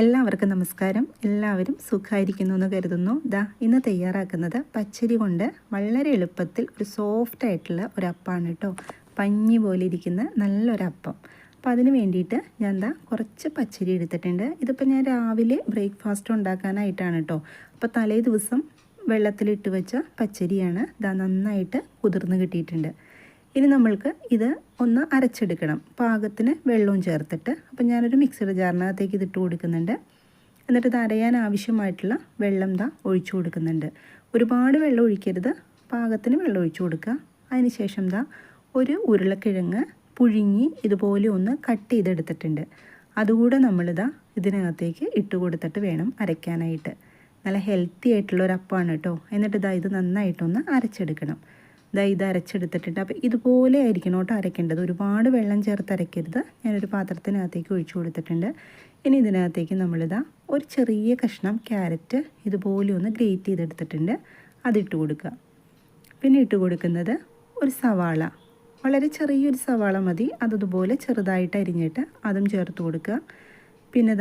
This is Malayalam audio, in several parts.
എല്ലാവർക്കും നമസ്കാരം. എല്ലാവരും സുഖമായിരിക്കുന്നു എന്ന് കരുതുന്നു. ദാ ഇന്ന് തയ്യാറാക്കുന്നത് പച്ചരി കൊണ്ട് വളരെ എളുപ്പത്തിൽ ഒരു സോഫ്റ്റ് ആയിട്ടുള്ള ഒരു കേട്ടോ. പഞ്ഞി പോലെ ഇരിക്കുന്ന നല്ലൊരപ്പം അപ്പം. അതിന് വേണ്ടിയിട്ട് ഞാൻ എന്താ കുറച്ച് പച്ചരി എടുത്തിട്ടുണ്ട്. ഇതിപ്പോൾ ഞാൻ രാവിലെ ബ്രേക്ക്ഫാസ്റ്റ് ഉണ്ടാക്കാനായിട്ടാണ് കേട്ടോ. അപ്പോൾ തലേ ദിവസം വെള്ളത്തിലിട്ട് വെച്ച പച്ചരിയാണ് ദാ നന്നായിട്ട് കുതിർന്ന് കിട്ടിയിട്ടുണ്ട്. ഇനി നമ്മൾക്ക് ഇത് ഒന്ന് അരച്ചെടുക്കണം. പാകത്തിന് വെള്ളവും ചേർത്തിട്ട്. അപ്പം ഞാനൊരു മിക്സഡ് ജാറിനകത്തേക്ക് ഇതിട്ട് കൊടുക്കുന്നുണ്ട്. എന്നിട്ട് ഇത് അരയാൻ ആവശ്യമായിട്ടുള്ള വെള്ളം ദാ ഒഴിച്ചു കൊടുക്കുന്നുണ്ട്. ഒരുപാട് വെള്ളം ഒഴിക്കരുത്. പാകത്തിന് വെള്ളം ഒഴിച്ചു കൊടുക്കുക. അതിനുശേഷം ദാ ഒരു ഉരുളക്കിഴങ്ങ് പുഴുങ്ങി ഇതുപോലെ ഒന്ന് കട്ട് ചെയ്തെടുത്തിട്ടുണ്ട്. അതുകൂടെ നമ്മളിതാ ഇതിനകത്തേക്ക് ഇട്ട് കൊടുത്തിട്ട് വേണം അരയ്ക്കാനായിട്ട്. നല്ല ഹെൽത്തി ആയിട്ടുള്ള ഒരു കേട്ടോ. എന്നിട്ട് ഇതാ ഇത് നന്നായിട്ടൊന്ന് അരച്ചെടുക്കണം. ഇതാ ഇത് അരച്ചെടുത്തിട്ടുണ്ട്. അപ്പോൾ ഇതുപോലെ ആയിരിക്കണം കേട്ടോ അരയ്ക്കേണ്ടത്. ഒരുപാട് വെള്ളം ചേർത്ത് അരയ്ക്കരുത്. ഞാനൊരു പാത്രത്തിനകത്തേക്ക് ഒഴിച്ചു കൊടുത്തിട്ടുണ്ട്. ഇനി ഇതിനകത്തേക്ക് നമ്മളിതാ ഒരു ചെറിയ കഷ്ണം ക്യാരറ്റ് ഇതുപോലെ ഒന്ന് ഗ്രേറ്റ് ചെയ്തെടുത്തിട്ടുണ്ട്. അതിട്ട് കൊടുക്കുക. പിന്നെ ഇട്ട് കൊടുക്കുന്നത് ഒരു സവാള. വളരെ ചെറിയൊരു സവാള മതി. അതതുപോലെ ചെറുതായിട്ട് അരിഞ്ഞിട്ട് അതും ചേർത്ത് കൊടുക്കുക. പിന്നെ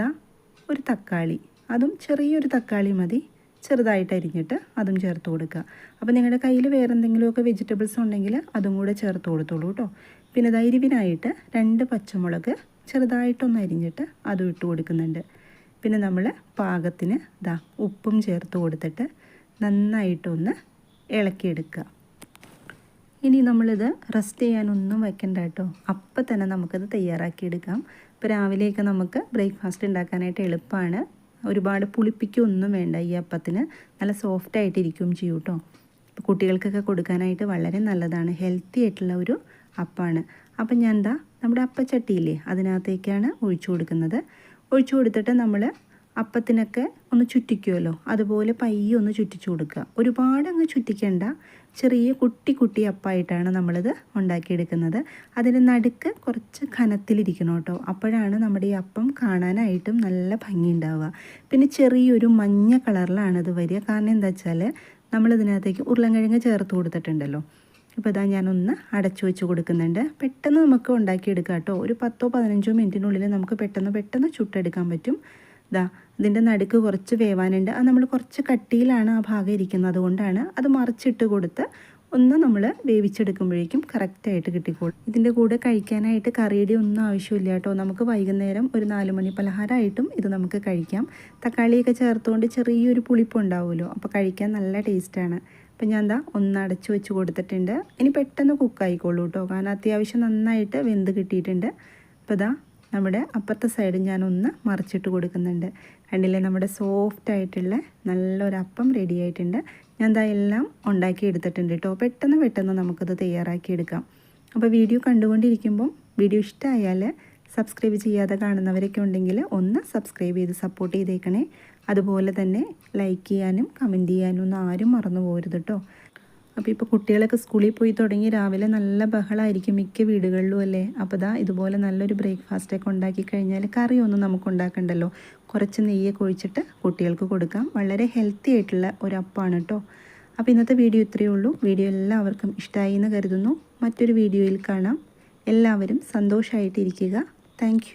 ഒരു തക്കാളി. അതും ചെറിയൊരു തക്കാളി മതി. ചെറുതായിട്ട് അരിഞ്ഞിട്ട് അതും ചേർത്ത് കൊടുക്കുക. അപ്പോൾ നിങ്ങളുടെ കയ്യിൽ വേറെ എന്തെങ്കിലുമൊക്കെ വെജിറ്റബിൾസ് ഉണ്ടെങ്കിൽ അതും കൂടെ ചേർത്ത് കൊടുത്തോളൂ കേട്ടോ. പിന്നെ ധൈര്യവിനായിട്ട് രണ്ട് പച്ചമുളക് ചെറുതായിട്ടൊന്ന് അരിഞ്ഞിട്ട് അതും ഇട്ട് കൊടുക്കുന്നുണ്ട്. പിന്നെ നമ്മൾ പാകത്തിന് ദാ ഉപ്പും ചേർത്ത് കൊടുത്തിട്ട് നന്നായിട്ടൊന്ന് ഇളക്കിയെടുക്കുക. ഇനി നമ്മളിത് റെസ്റ്റ് ചെയ്യാനൊന്നും വെക്കണ്ട കേട്ടോ. അപ്പം തന്നെ നമുക്കത് തയ്യാറാക്കിയെടുക്കാം. ഇപ്പോൾ രാവിലെയൊക്കെ നമുക്ക് ബ്രേക്ക്ഫാസ്റ്റ് ഉണ്ടാക്കാനായിട്ട് എളുപ്പമാണ് ഒരുപാട് പുളിപ്പിക്കൊന്നും വേണ്ട ഈ അപ്പത്തിന്. നല്ല സോഫ്റ്റ് ആയിട്ടിരിക്കും ചെയ്യും കേട്ടോ കുട്ടികൾക്കൊക്കെ കൊടുക്കാനായിട്ട് വളരെ നല്ലതാണ്. ഹെൽത്തി ആയിട്ടുള്ള ഒരു അപ്പാണ്. അപ്പം ഞാൻ എന്താ നമ്മുടെ അപ്പച്ചട്ടിയില്ലേ അതിനകത്തേക്കാണ് ഒഴിച്ചു കൊടുക്കുന്നത്. ഒഴിച്ചു കൊടുത്തിട്ട് നമ്മൾ അപ്പത്തിനൊക്കെ ഒന്ന് ചുറ്റിക്കുമല്ലോ അതുപോലെ പയ്യെ ഒന്ന് ചുറ്റിച്ചു കൊടുക്കുക. ഒരുപാട് അങ്ങ് ചുറ്റിക്കേണ്ട ചെറിയ കുട്ടി കുട്ടി അപ്പായിട്ടാണ് നമ്മളിത് ഉണ്ടാക്കിയെടുക്കുന്നത്. അതിന് നടുക്ക് കുറച്ച് കനത്തിലിരിക്കണം കേട്ടോ. അപ്പോഴാണ് നമ്മുടെ ഈ അപ്പം കാണാനായിട്ടും നല്ല ഭംഗി ഉണ്ടാവുക പിന്നെ ചെറിയൊരു മഞ്ഞ കളറിലാണ് ഇത് വരിക. കാരണം എന്താ വെച്ചാൽ നമ്മളിതിനകത്തേക്ക് ഉരുളൻകിഴങ്ങ് ചേർത്ത് കൊടുത്തിട്ടുണ്ടല്ലോ. ഇപ്പോൾ ഇതാ ഞാനൊന്ന് അടച്ചു വെച്ച് കൊടുക്കുന്നുണ്ട്. പെട്ടെന്ന് നമുക്ക് ഉണ്ടാക്കിയെടുക്കാം കേട്ടോ. ഒരു പത്തോ പതിനഞ്ചോ മിനിറ്റിനുള്ളിൽ നമുക്ക് പെട്ടെന്ന് പെട്ടെന്ന് ചുട്ടെടുക്കാൻ പറ്റും. ഇതാ ഇതിന്റെ നടുക്ക് കുറച്ച് വേവാനുണ്ട്. അത് നമ്മൾ കുറച്ച് കട്ടിയിലാണ് ആ ഭാഗം ഇരിക്കുന്നത്. അതുകൊണ്ടാണ് അത് മറിച്ചിട്ട് കൊടുത്ത് ഒന്ന് നമ്മൾ വേവിച്ചെടുക്കുമ്പോഴേക്കും കറക്റ്റായിട്ട് കിട്ടിക്കോളും. ഇതിന്റെ കൂടെ കഴിക്കാനായിട്ട് കറിയുടെ ഒന്നും ആവശ്യമില്ല കേട്ടോ. നമുക്ക് വൈകുന്നേരം ഒരു നാല് മണി പലഹാരമായിട്ടും ഇത് നമുക്ക് കഴിക്കാം. തക്കാളിയൊക്കെ ചേർത്തുകൊണ്ട് ചെറിയൊരു പുളിപ്പ് ഉണ്ടാവുമല്ലോ. അപ്പോൾ കഴിക്കാൻ നല്ല ടേസ്റ്റാണ് അപ്പം ഞാൻ എന്താ ഒന്ന് അടച്ചു വെച്ച് കൊടുത്തിട്ടുണ്ട്. ഇനി പെട്ടെന്ന് കുക്കായിക്കോളൂ കേട്ടോ. കാരണം അത്യാവശ്യം നന്നായിട്ട് വെന്ത് കിട്ടിയിട്ടുണ്ട്. അപ്പോൾ ഇതാ നമ്മുടെ അപ്പുറത്തെ സൈഡ് ഞാനൊന്ന് മറിച്ചിട്ട് കൊടുക്കുന്നുണ്ട്. കണ്ടില്ലേ? നമ്മുടെ സോഫ്റ്റ് ആയിട്ടുള്ള നല്ലൊരു അപ്പം റെഡി ആയിട്ടുണ്ട്. ഞാൻ എന്താ എല്ലാം ഉണ്ടാക്കി എടുത്തിട്ടുണ്ട് കേട്ടോ. പെട്ടെന്ന് പെട്ടെന്ന് നമുക്കത് തയ്യാറാക്കി എടുക്കാം. അപ്പോൾ വീഡിയോ കണ്ടുകൊണ്ടിരിക്കുമ്പം വീഡിയോ ഇഷ്ടമായാൽ സബ്സ്ക്രൈബ് ചെയ്യാതെ കാണുന്നവരൊക്കെ ഉണ്ടെങ്കിൽ ഒന്ന് സബ്സ്ക്രൈബ് ചെയ്ത് സപ്പോർട്ട് ചെയ്തേക്കണേ. അതുപോലെ തന്നെ ലൈക്ക് ചെയ്യാനും കമന്റ് ചെയ്യാനും ഒന്നും ആരും മറന്നു പോകരുത് കേട്ടോ. അപ്പോൾ ഇപ്പോൾ കുട്ടികളൊക്കെ സ്കൂളിൽ പോയി തുടങ്ങി രാവിലെ നല്ല ബഹളമായിരിക്കും മിക്ക വീടുകളിലും അല്ലേ? അപ്പോൾ ദാ ഇതുപോലെ നല്ലൊരു ബ്രേക്ക്ഫാസ്റ്റൊക്കെ ഉണ്ടാക്കി കഴിഞ്ഞാൽ കറിയൊന്നും നമുക്ക് ഉണ്ടാക്കണ്ടല്ലോ. കുറച്ച് നെയ്യൊക്കെ ഒഴിച്ചിട്ട് കുട്ടികൾക്ക് കൊടുക്കാം. വളരെ ഹെൽത്തി ആയിട്ടുള്ള ഒരു അപ്പാണ് കേട്ടോ അപ്പോൾ ഇന്നത്തെ വീഡിയോ ഇത്രയേ ഉള്ളൂ. വീഡിയോ എല്ലാവർക്കും ഇഷ്ടമായി എന്ന് കരുതുന്നു. മറ്റൊരു വീഡിയോയിൽ കാണാം. എല്ലാവരും സന്തോഷമായിട്ടിരിക്കുക താങ്ക്